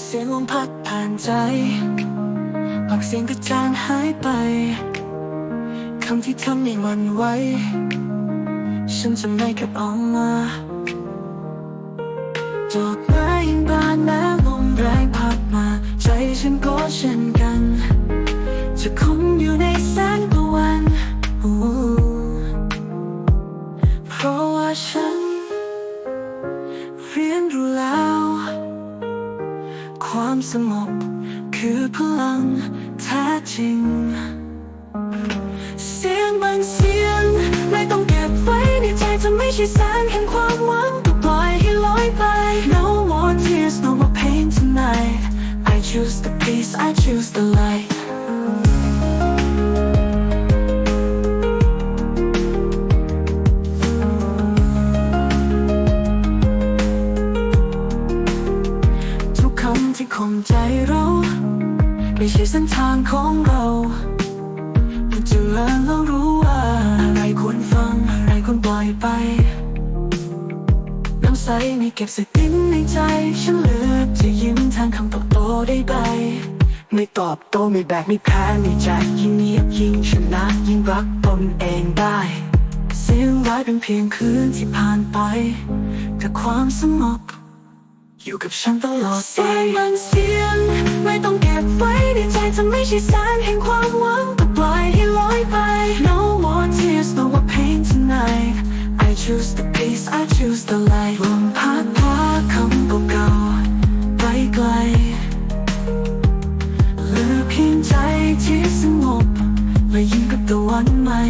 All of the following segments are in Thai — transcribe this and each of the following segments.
เสียงลมพัดผ่านใจปากเสียงกระจางหายไป คำที่ทำให้หวันไหวฉันจะไม่เก็บเอามาดอกไม้ยังบานแม้ลมแรงพัดมา ใจฉันก็เช่นกัน จะคงอยู่ในแสงตะวันเพราะว่าฉัน เรียนรู้แล้ว ความสงบ คือพลังแท้จริง เสียงบางเสียง ไม่ต้องเก็บไว้ในใจจะไม่ใช่แสงแห่งความหวังก็ปล่อยให้ลอยไป No more tears no more pain tonight I choose the peace I choose the light ที่ข่มใจเรา ไม่ใช่เส้นทางของเราเจอแล้วรู้ว่าอะไรควรฟังอะไรควรปล่อยไป น้ำใสไม่เก็บสตินในใจ ฉันเลือกจะยิ้มแทนคำตอบโตได้ไปไม่ตอบโต้ไม่แบกไม่แพ้ไม่ใจยิ่งเงียบยิ่งชนะยิ่งรักตนเองได้ เสียงร้ายเป็นเพียงคืนที่ผ่านไปแต่ความสงบ อยู่กับฉันตลอดไปเสียงบางเสียง ไม่ต้องเก็บไว้ในใจจะไม่ใช่แสงแห่งความหวังก็ปล่อยให้ลอยไป No more tears no more pain tonight I choose the peace I choose the light ลมพัดพาคำเก่าๆไปไกลเหลือเพียงใจที่สงบและยิ้มกับตะวันใหม่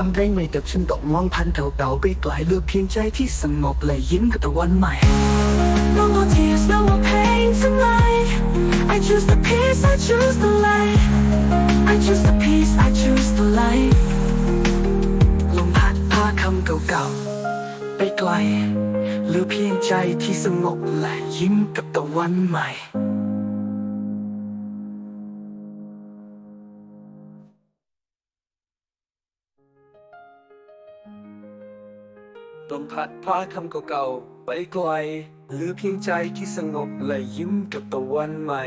มีวันได้ไหมแต่ฉันตกมองพันเก่าๆไปไกลเหลือเพียงใจที่สงบและยิ้มกับตะวันใหม่ No more tears, no more pain tonight I choose the peace, I choose the light I choose the peace, I choose the light ลมพัดพาคำเก่าๆไปไกลเหลือเพียงใจที่สงบและยิ้มกับตะวันใหม่ ลมพัดพาคำเก่าๆไปไกลเหลือเพียงใจที่สงบและยิ้มกับตะวันใหม่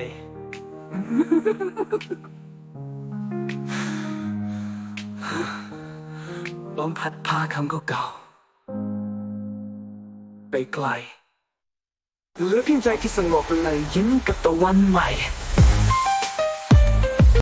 ลมพัดพาคำเก่าๆไปไกลเหลือเพียงใจที่สงบและยิ้มกับตะวันใหม่